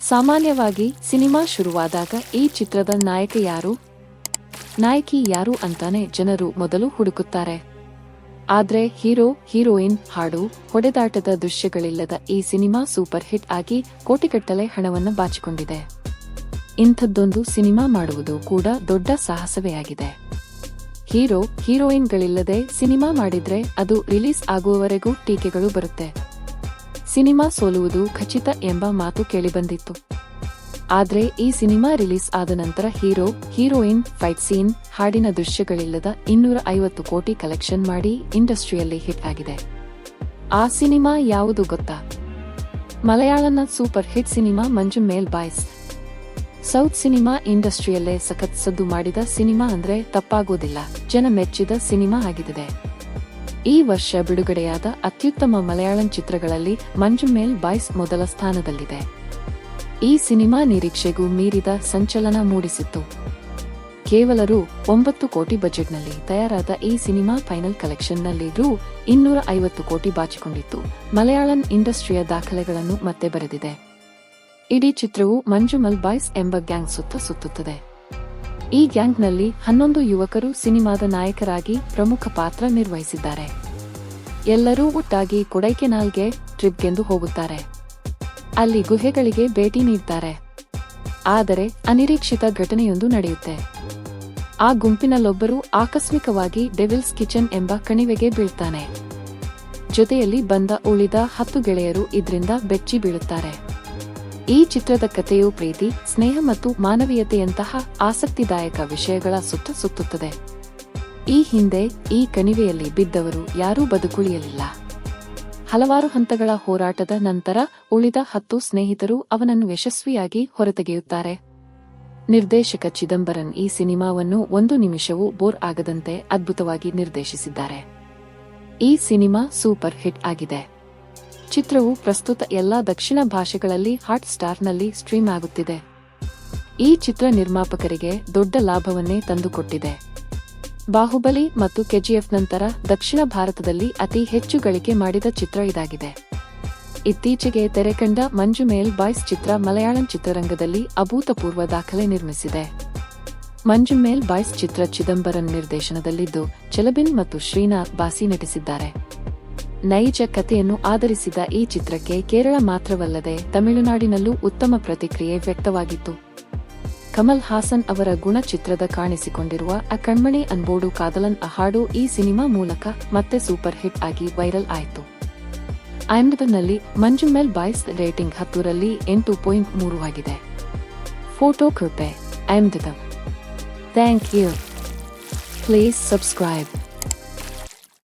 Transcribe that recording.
ಸಾಮಾನ್ಯವಾಗಿ ಸಿನಿಮಾ ಶುರುವಾದಾಗ ಈ ಚಿತ್ರದ ನಾಯಕ ಯಾರು? ನಾಯಕಿ ಯಾರು ಅಂತಾನೆ ಜನರು ಮೊದಲು ಹುಡುಕುತ್ತಾರೆ. ಆದ್ರೆ ಹೀರೋ, ಹೀರೋಯಿನ್ ಹಾಡು, ಹೊಡೆದಾಟದ ದೃಶ್ಯಗಳಿಲ್ಲದ ಈ ಸಿನಿಮಾ ಸೂಪರ್ ಹಿಟ್ ಆಗಿ ಕೋಟಿಗಟ್ಟಲೆ ಹಣವನ್ನು ಬಾಚಿಕೊಂಡಿದೆ. ಇಂಥದ್ದೊಂದು ಸಿನಿಮಾ ಮಾಡುವುದು ಕೂಡ ದೊಡ್ಡ ಸಾಹಸವೇ ಆಗಿದೆ. ಹೀರೋ, ಹೀರೋಯಿನ್ಗಳಿಲ್ಲದೆ ಸಿನಿಮಾ ಮಾಡಿದ್ರೆ ಅದು ರಿಲೀಸ್ ಆಗುವವರೆಗೂ ಟೀಕೆಗಳು ಬರುತ್ತೆ. ಸಿನಿಮಾ ಸೋಲುವುದು ಖಚಿತ ಎಂಬ ಮಾತು ಕೇಳಿಬಂದಿತ್ತು ಆದರೆ ಈ ಸಿನಿಮಾ ರಿಲೀಸ್ ಆದ ನಂತರ ಹೀರೋ, ಹೀರೋಯಿನ್, ಫೈಟ್ ಸೀನ್, ಹಾಡಿನ ದೃಶ್ಯಗಳಿಲ್ಲದ ಇನ್ನೂರ ಐವತ್ತು ಕೋಟಿ ಕಲೆಕ್ಷನ್ ಮಾಡಿ ಇಂಡಸ್ಟ್ರಿಯಲ್ಲಿ ಹಿಟ್ ಆಗಿದೆ. ಆ ಸಿನಿಮಾ ಯಾವುದು ಗೊತ್ತಾ? ಮಲಯಾಳನ super hit cinema Manjummel boys. South cinema ಇಂಡಸ್ಟ್ರಿಯಲ್ಲೇ ಸಖತ್ ಸದ್ದು ಮಾಡಿದ ಸಿನಿಮಾ ಅಂದ್ರೆ ತಪ್ಪಾಗೋದಿಲ್ಲ. ಜನ ಮೆಚ್ಚಿದ ಸಿನಿಮಾ ಆಗಿದೆ. ಈ ವರ್ಷ ಬಿಡುಗಡೆಯಾದ ಅತ್ಯುತ್ತಮ ಮಲಯಾಳಂ ಚಿತ್ರಗಳಲ್ಲಿ ಮಂಜು ಮೇಲ್ ಬಾಯ್ಸ್ ಮೊದಲ ಸ್ಥಾನದಲ್ಲಿದೆ. ಈ ಸಿನಿಮಾ ನಿರೀಕ್ಷೆಗೂ ಮೀರಿದ ಸಂಚಲನ ಮೂಡಿಸಿತ್ತು. ಕೇವಲ ರು ಒಂಬತ್ತು ಕೋಟಿ ಬಜೆಟ್ನಲ್ಲಿ ತಯಾರಾದ ಈ ಸಿನಿಮಾ ಫೈನಲ್ ಕಲೆಕ್ಷನ್ನಲ್ಲಿ ರು ಇನ್ನೂರ ಐವತ್ತು ಕೋಟಿ ಬಾಚಿಕೊಂಡಿತ್ತು. ಮಲಯಾಳಂ ಇಂಡಸ್ಟ್ರಿಯ ದಾಖಲೆಗಳನ್ನು ಮತ್ತೆ ಬರೆದಿದೆ. ಇಡೀ ಚಿತ್ರವು ಮಂಜುಮಲ್ ಬಾಯ್ಸ್ ಎಂಬ ಗ್ಯಾಂಗ್ ಸುತ್ತ ಸುತ್ತುತ್ತದೆ. ಈ ಗ್ಯಾಂಗ್ನಲ್ಲಿ ಹನ್ನೊಂದು ಯುವಕರು ಸಿನಿಮಾದ ನಾಯಕರಾಗಿ ಪ್ರಮುಖ ಪಾತ್ರ ನಿರ್ವಹಿಸಿದ್ದಾರೆ. ಎಲ್ಲರೂ ಒಟ್ಟಾಗಿ ಕೊಡೈಕೆನಾಲ್ಗೆ ಟ್ರಿಪ್ಗೆಂದು ಹೋಗುತ್ತಾರೆ. ಅಲ್ಲಿ ಗುಹೆಗಳಿಗೆ ಭೇಟಿ ನೀಡುತ್ತಾರೆ ಆದರೆ ಅನಿರೀಕ್ಷಿತ ಘಟನೆಯೊಂದು ನಡೆಯುತ್ತೆ. ಆ ಗುಂಪಿನಲ್ಲೊಬ್ಬರು ಆಕಸ್ಮಿಕವಾಗಿ ಡೆವಿಲ್ಸ್ ಕಿಚನ್ ಎಂಬ ಕಣಿವೆಗೆ ಬೀಳ್ತಾನೆ. ಜೊತೆಯಲ್ಲಿ ಬಂದ ಉಳಿದ ಹತ್ತು ಗೆಳೆಯರು ಇದರಿಂದ ಬೆಚ್ಚಿ ಬೀಳುತ್ತಾರೆ. ಈ ಚಿತ್ರದ ಕಥೆಯು ಪ್ರೀತಿ, ಸ್ನೇಹ ಮತ್ತು ಮಾನವೀಯತೆಯಂತಹ ಆಸಕ್ತಿದಾಯಕ ವಿಷಯಗಳ ಸುತ್ತ ಸುತ್ತುತ್ತದೆ. ಈ ಹಿಂದೆ ಈ ಕಣಿವೆಯಲ್ಲಿ ಬಿದ್ದವರು ಯಾರೂ ಬದುಕುಳಿಯಲಿಲ್ಲ. ಹಲವಾರು ಹಂತಗಳ ಹೋರಾಟದ ನಂತರ ಉಳಿದ ಹತ್ತು ಸ್ನೇಹಿತರು ಅವನನ್ನು ಯಶಸ್ವಿಯಾಗಿ ಹೊರತೆಗೆಯುತ್ತಾರೆ. ನಿರ್ದೇಶಕ ಚಿದಂಬರನ್ ಈ ಸಿನಿಮಾವನ್ನು ಒಂದು ನಿಮಿಷವೂ ಬೋರ್ ಆಗದಂತೆ ಅದ್ಭುತವಾಗಿ ನಿರ್ದೇಶಿಸಿದ್ದಾರೆ. ಈ ಸಿನಿಮಾ ಸೂಪರ್ ಹಿಟ್ ಆಗಿದೆ. ಚಿತ್ರವು ಪ್ರಸ್ತುತ ಎಲ್ಲಾ ದಕ್ಷಿಣ ಭಾಷೆಗಳಲ್ಲಿ ಹಾಟ್ ಸ್ಟಾರ್ನಲ್ಲಿ ಸ್ಟ್ರೀಮ್ ಆಗುತ್ತಿದೆ. ಈ ಚಿತ್ರ ನಿರ್ಮಾಪಕರಿಗೆ ದೊಡ್ಡ ಲಾಭವನ್ನೇ ತಂದುಕೊಟ್ಟಿದೆ. ಬಾಹುಬಲಿ ಮತ್ತು ಕೆಜಿಎಫ್ ನಂತರ ದಕ್ಷಿಣ ಭಾರತದಲ್ಲಿ ಅತಿ ಹೆಚ್ಚು ಗಳಿಕೆ ಮಾಡಿದ ಚಿತ್ರ ಇದಾಗಿದೆ. ಇತ್ತೀಚೆಗೆ ತೆರೆಕಂಡ ಮಂಜು ಮೇಲ್ ಬಾಯ್ಸ್ ಚಿತ್ರ ಮಲಯಾಳಂ ಚಿತ್ರರಂಗದಲ್ಲಿ ಅಭೂತಪೂರ್ವ ದಾಖಲೆ ನಿರ್ಮಿಸಿದೆ. ಮಂಜು ಮೇಲ್ ಬಾಯ್ಸ್ ಚಿತ್ರ ಚಿದಂಬರಂ ನಿರ್ದೇಶನದಲ್ಲಿದ್ದು, ಚಲಬಿನ್ ಮತ್ತು ಶ್ರೀನಾಥ್ ಬಾಸಿ ನಟಿಸಿದ್ದಾರೆ. ನೈಜ ಕಥೆಯನ್ನು ಆಧರಿಸಿದ ಈ ಚಿತ್ರಕ್ಕೆ ಕೇರಳ ಮಾತ್ರವಲ್ಲದೆ ತಮಿಳುನಾಡಿನಲ್ಲೂ ಉತ್ತಮ ಪ್ರತಿಕ್ರಿಯೆ ವ್ಯಕ್ತವಾಗಿತ್ತು. ಕಮಲ್ ಹಾಸನ್ ಅವರ ಗುಣಚಿತ್ರದ ಕಾಣಿಸಿಕೊಂಡಿರುವ ಅ ಕಣ್ಮಣಿ ಅನ್ಬೋಡು ಕಾದಲನ್ ಅಹಾಡು ಹಾಡು ಈ ಸಿನಿಮಾ ಮೂಲಕ ಮತ್ತೆ ಸೂಪರ್ ಹಿಟ್ ಆಗಿ ವೈರಲ್ ಆಯಿತು. ನಲ್ಲಿ ಮಂಜುಮೆಲ್ ಬಾಯ್ಸ್ ರೇಟಿಂಗ್ ಹತ್ತರಲ್ಲಿ ಎಂಟು ಪಾಯಿಂಟ್ ಮೂರು ಆಗಿದೆ. ಫೋಟೋ ಕೃಪೆ ಥ್ಯಾಂಕ್ ಯು. Please subscribe.